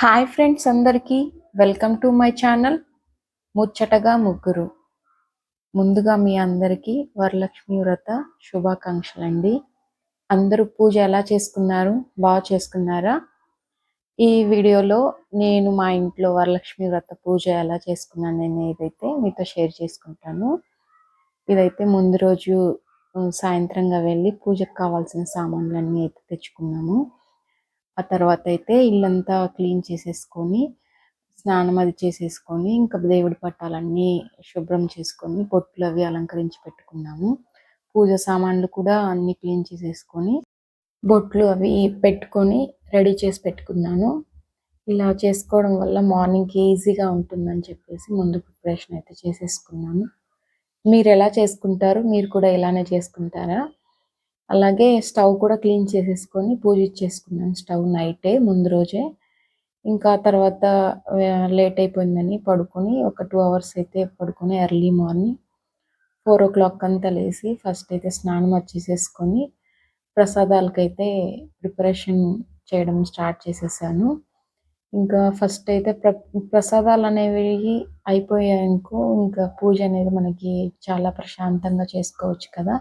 Hi friends అందరికీ welcome to my channel ముచ్చటగా ముగ్గురు. ముందుగా మీ అందరికీ వరలక్ష్మి వ్రత శుభాకాంక్షలు అండి అందరూ పూజ ఎలా చేసుకున్నారు? బాగా చేసుకున్నారా? ఈ వీడియోలో నేను మా ఇంట్లో వరలక్ష్మి వ్రత పూజ ఎలా చేసుకున్నాను అనేది మీతో షేర్ చేసుకుంటాను. ఇదైతే ముందు రోజు సాయంత్రంగా వెళ్ళి పూజకు కావాల్సిన సామాన్లన్నీ అయితే తెచ్చుకున్నాము. ఆ తర్వాత అయితే ఇల్లంతా క్లీన్ చేసేసుకొని స్నానం అది చేసేసుకొని ఇంకా దేవుడి పట్టాలన్నీ శుభ్రం చేసుకొని పొట్లు అవి అలంకరించి పెట్టుకున్నాము. పూజ సామాన్లు కూడా అన్ని క్లీన్ చేసేసుకొని బొట్లు అవి పెట్టుకొని రెడీ చేసి పెట్టుకున్నాను. ఇలా చేసుకోవడం వల్ల మార్నింగ్కి ఈజీగా ఉంటుందని చెప్పేసి ముందు ప్రిపరేషన్ అయితే చేసేసుకున్నాను. మీరు ఎలా చేసుకుంటారు? మీరు కూడా ఇలానే చేసుకుంటారా? అలాగే స్టవ్ కూడా క్లీన్ చేసేసుకొని పూజ ఇచ్చేసుకున్నాను స్టవ్ నైటే ముందు రోజే. ఇంకా తర్వాత లేట్ అయిపోయిందని పడుకొని ఒక టూ అవర్స్ అయితే పడుకొని early morning four o'clock అంతా లేచి ఫస్ట్ అయితే స్నానం వచ్చేసేసుకొని ప్రసాదాలకైతే ప్రిపరేషన్ చేయడం స్టార్ట్ చేసేసాను. ఇంకా ఫస్ట్ అయితే ప్ర ప్రసాదాలు అనేవి అయిపోయాయనుకో ఇంకా పూజ అనేది మనకి చాలా ప్రశాంతంగా చేసుకోవచ్చు కదా.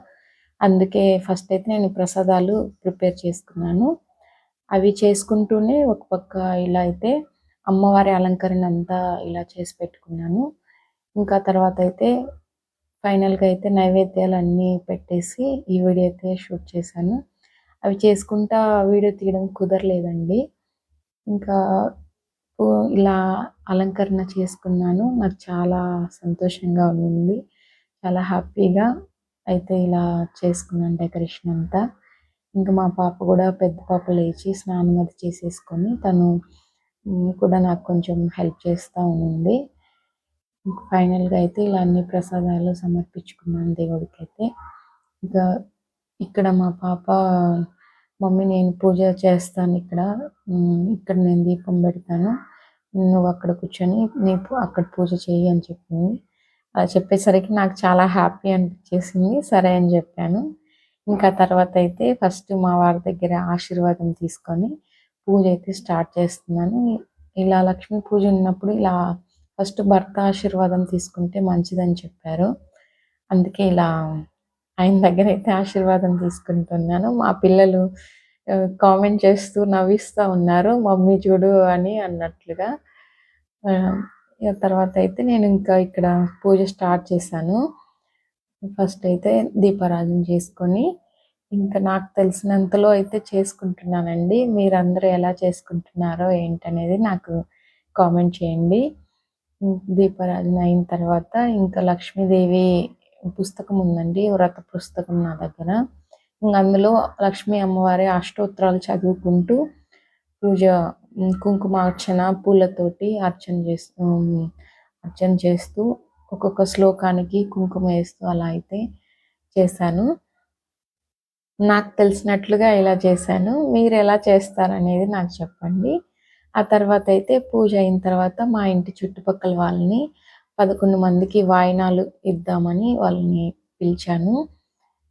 అందుకే ఫస్ట్ అయితే నేను ప్రసాదాలు ప్రిపేర్ చేసుకున్నాను. అవి చేసుకుంటూనే ఒక పక్క ఇలా అయితే అమ్మవారి అలంకరణ అంతా ఇలా చేసి పెట్టుకున్నాను. ఇంకా తర్వాత అయితే ఫైనల్గా అయితే నైవేద్యాలు అన్నీ పెట్టేసి ఈ వీడియో అయితే షూట్ చేశాను. అవి చేసుకుంటా వీడియో తీయడం కుదరలేదండి. ఇంకా ఇలా అలంకరణ చేసుకున్నాను. నాకు చాలా సంతోషంగా ఉంది. చాలా హ్యాపీగా అయితే ఇలా చేసుకున్నాను డెకరేషన్ అంతా. ఇంకా మా పాప కూడా పెద్ద పాప లేచి స్నానం అది చేసేసుకొని తను కూడా నాకు కొంచెం హెల్ప్ చేస్తూ ఉంది. ఫైనల్గా అయితే ఇలా అన్ని ప్రసాదాలు సమర్పించుకున్నాను దేవుడికి అయితే ఇంకా ఇక్కడ మా పాప మమ్మీ నేను పూజ చేస్తాను ఇక్కడ. ఇక్కడ నేను దీపం పెడతాను. నువ్వు అక్కడ కూర్చొని నీ అక్కడ పూజ చేయి అని చెప్పింది. చెప్పేసరికి నాకు చాలా హ్యాపీ అనిపించేసింది. సరే అని చెప్పాను. ఇంకా తర్వాత అయితే ఫస్ట్ మా వారి దగ్గర ఆశీర్వాదం తీసుకొని పూజ అయితే స్టార్ట్ చేస్తున్నాను. ఇలా లక్ష్మీ పూజ ఉన్నప్పుడు ఇలా ఫస్ట్ భర్త ఆశీర్వాదం తీసుకుంటే మంచిదని చెప్పారు. అందుకే ఇలా ఆయన దగ్గర అయితే ఆశీర్వాదం తీసుకుంటున్నాను. మా పిల్లలు కామెంట్ చేస్తూ నవ్విస్తూ ఉన్నారు. మమ్మీ చూడు అని అన్నట్లుగా తర్వాత అయితే నేను ఇంకా ఇక్కడ పూజ స్టార్ట్ చేశాను. ఫస్ట్ అయితే దీపారాధన చేసుకొని ఇంకా నాకు తెలిసినంతలో అయితే చేసుకుంటున్నానండి. మీరందరూ ఎలా చేసుకుంటున్నారో ఏంటనేది నాకు కామెంట్ చేయండి. దీపారాధన అయిన తర్వాత ఇంకా లక్ష్మీదేవి పుస్తకం ఉందండి వ్రత పుస్తకం నా దగ్గర. అందులో లక్ష్మీ అమ్మవారి అష్టోత్తరాలు చదువుకుంటూ పూజ కుంకుమ అర్చన పూలతోటి అర్చన చేస్తూ అర్చన చేస్తూ ఒక్కొక్క శ్లోకానికి కుంకుమ వేస్తూ అలా అయితే చేశాను. నాకు తెలిసినట్లుగా ఇలా చేశాను. మీరు ఎలా చేస్తారనేది నాకు చెప్పండి. ఆ తర్వాత అయితే పూజ అయిన తర్వాత మా ఇంటి చుట్టుపక్కల వాళ్ళని పదకొండు మందికి వాయినాలు ఇద్దామని వాళ్ళని పిలిచాను.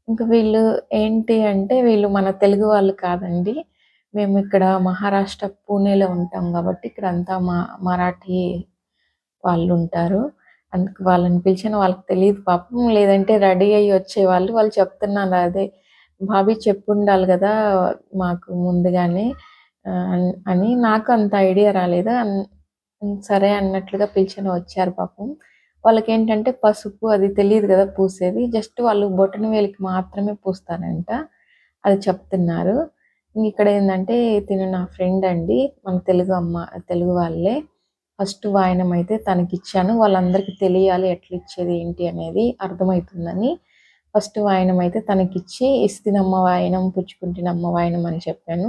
ఇంకా వీళ్ళు ఏంటి అంటే వీళ్ళు మన తెలుగు వాళ్ళు కాదండి. మేము ఇక్కడ మహారాష్ట్ర పూణేలో ఉంటాం కాబట్టి ఇక్కడ అంతా మా మరాఠీ వాళ్ళు ఉంటారు అందుకు వాళ్ళని పిలిచిన వాళ్ళకి తెలియదు పాపం. లేదంటే రెడీ అయ్యి వచ్చేవాళ్ళు వాళ్ళు చెప్తున్నారు. అదే బాబీ చెప్పు ఉండాలి కదా మాకు ముందుగానే అని నాకు అంత ఐడియా రాలేదు. సరే అన్నట్లుగా పిలిచిన వచ్చారు పాపం. వాళ్ళకి ఏంటంటే పసుపు అది తెలియదు కదా పూసేది. జస్ట్ వాళ్ళు బొటన వేలికి మాత్రమే పూస్తారంట. అది చెప్తున్నారు. ఇక్కడ ఏంటంటే తిను నా ఫ్రెండ్ అండి. మన తెలుగు అమ్మ తెలుగు వాళ్ళే. ఫస్ట్ వాయనం అయితే తనకి ఇచ్చాను వాళ్ళందరికీ తెలియాలి ఎట్లా ఇచ్చేది ఏంటి అనేది అర్థమవుతుందని ఫస్ట్ వాయనం అయితే తనకిచ్చి ఇస్తినమ్మ వాయనం పుచ్చుకుంటున్నమ్మ వాయనం అని చెప్పాను.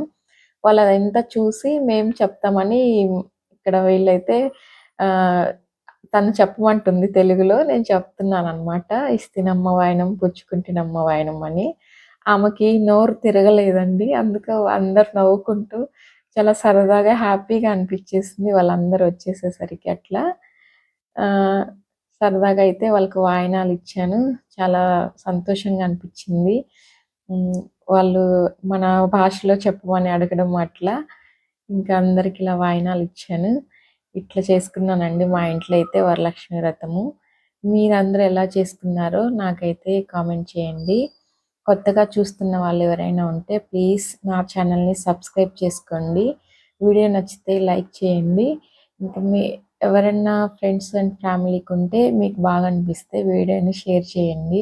వాళ్ళు అదంతా చూసి మేము చెప్తామని ఇక్కడ వీళ్ళైతే తను చెప్పమంటుంది తెలుగులో. నేను చెప్తున్నాను అనమాట ఇస్తినమ్మ వాయనం పుచ్చుకుంటున్నమ్మ వాయనం అని. ఆమెకి నోరు తిరగలేదండి. అందుకు అందరు నవ్వుకుంటూ చాలా సరదాగా హ్యాపీగా అనిపించేసింది వాళ్ళందరూ వచ్చేసేసరికి అట్లా. సరదాగా అయితే వాళ్ళకి వాయనాలు ఇచ్చాను. చాలా సంతోషంగా అనిపించింది. వాళ్ళు మన భాషలో చెప్పమని అడగడం అట్లా ఇంకా అందరికి ఇలా వాయినాలు ఇచ్చాను. ఇట్లా చేసుకున్నానండి మా ఇంట్లో అయితే వరలక్ష్మి వ్రతము. మీరందరూ ఎలా చేసుకున్నారో నాకైతే కామెంట్ చేయండి. కొత్తగా చూస్తున్న వాళ్ళు ఎవరైనా ఉంటే ప్లీజ్ నా ఛానల్ని సబ్స్క్రైబ్ చేసుకోండి. వీడియో నచ్చితే లైక్ చేయండి. ఇంకా మీ ఎవరైనా ఫ్రెండ్స్ అండ్ ఫ్యామిలీకి ఉంటే మీకు బాగా అనిపిస్తే వీడియోని షేర్ చేయండి.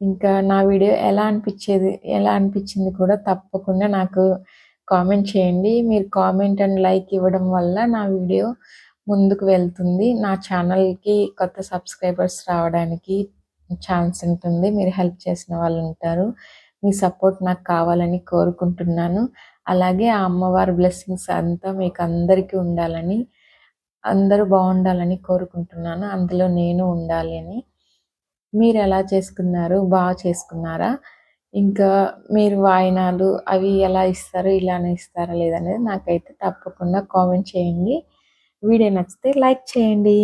ఇంకా నా వీడియో ఎలా అనిపించేది ఎలా అనిపించింది కూడా తప్పకుండా నాకు కామెంట్ చేయండి. మీరు కామెంట్ అండ్ లైక్ ఇవ్వడం వల్ల నా వీడియో ముందుకు వెళ్తుంది. నా ఛానల్కి కొత్త సబ్స్క్రైబర్స్ రావడానికి ఛాన్స్ ఉంటుంది. మీరు హెల్ప్ చేసిన వాళ్ళు ఉంటారు. మీ సపోర్ట్ నాకు కావాలని కోరుకుంటున్నాను. అలాగే ఆ అమ్మవారి బ్లెస్సింగ్స్ అంతా మీకు అందరికీ ఉండాలని అందరూ బాగుండాలని కోరుకుంటున్నాను. అందులో నేను ఉండాలి అని. మీరు ఎలా చేసుకున్నారు? బాగా చేసుకున్నారా? ఇంకా మీరు వాయినాలు అవి ఎలా ఇస్తారు ఇలానే ఇస్తారా లేదనేది నాకైతే తప్పకుండా కామెంట్ చేయండి. వీడియో నచ్చితే లైక్ చేయండి.